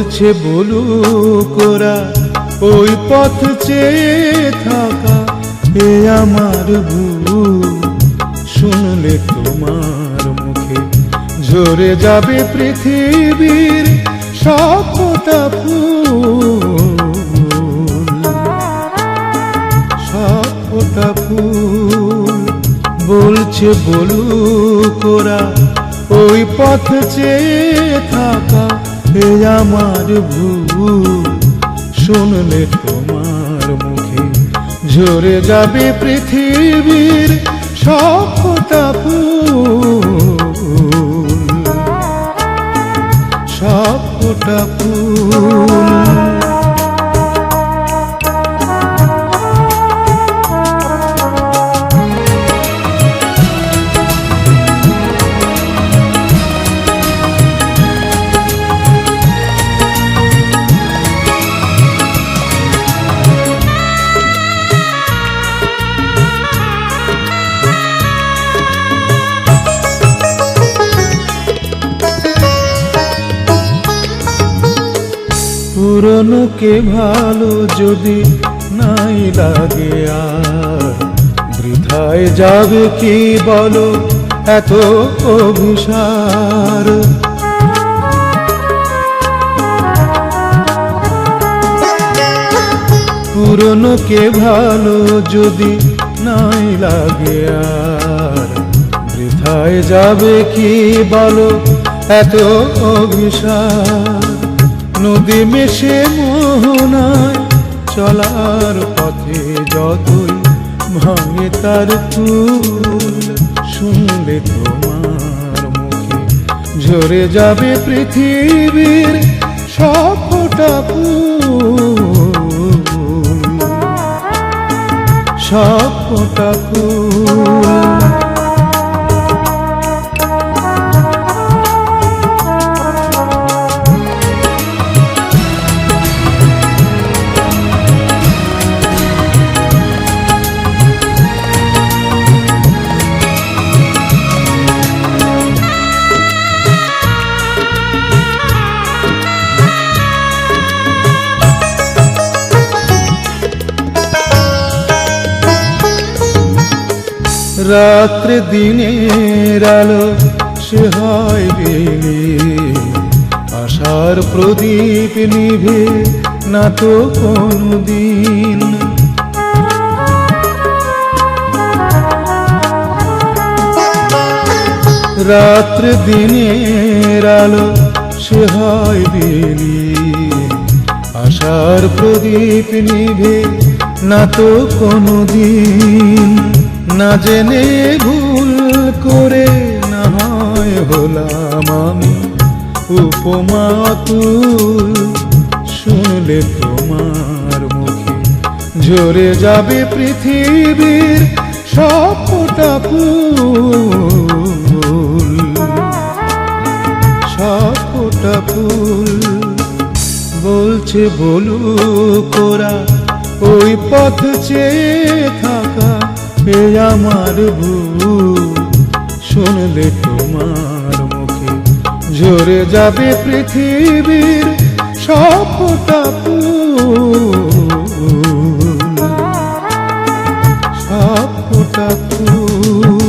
বলছে বলু কোরা ওই পথ চেয়ে থাকা এ আমার ভুল। শুনলে তোমার মুখে ঝরে যাবে পৃথিবীর সভ্যতা ফুল। সভ্যতা ফুল। বলছে বলু কোরা ওই পথ চেয়ে থাকা এ আমার ভুল। শুনলে তোমার মুখে ঝরে যাবে পৃথিবীর সভ্যতা ফুল। পুরনোকে ভালো যদি নাই লাগে আর, বৃথায় যাবে কি বলো এত অভিসার পুরনোকে ভালো যদি নাই লাগে আর, বৃথায় যাবে কি বলো এত অভিসার নদী মেশে মোহনায় চলার পথে যতই ভাঙে তার ফুল, শুনলে তোমার মুখে ঝরে যাবে পৃথিবীর সবটা ফুল। সবটা ফুল। রাত্রে দিনের আলো, সে হয় বেলি। আশার প্রদীপ নিভে না তো কোনো দিন রাত্রে দিনের আলো, সে হয় বেলি। আশার প্রদীপ নিভে না তো কোনো দিন না জেনে ভুল করে না হয় হলাম আমি উপমা তুল শুনলে তোমার মুখে ঝরে যাবে পৃথিবীর সবটা ফুল। সবটা ফুল। বলছে বলু কোরা ওই পথ চেয়ে থাকা। এ আমার ভুল শুনলে তোমার মুখে ঝরে যাবে পৃথিবীর সবটা সবটা ফুল।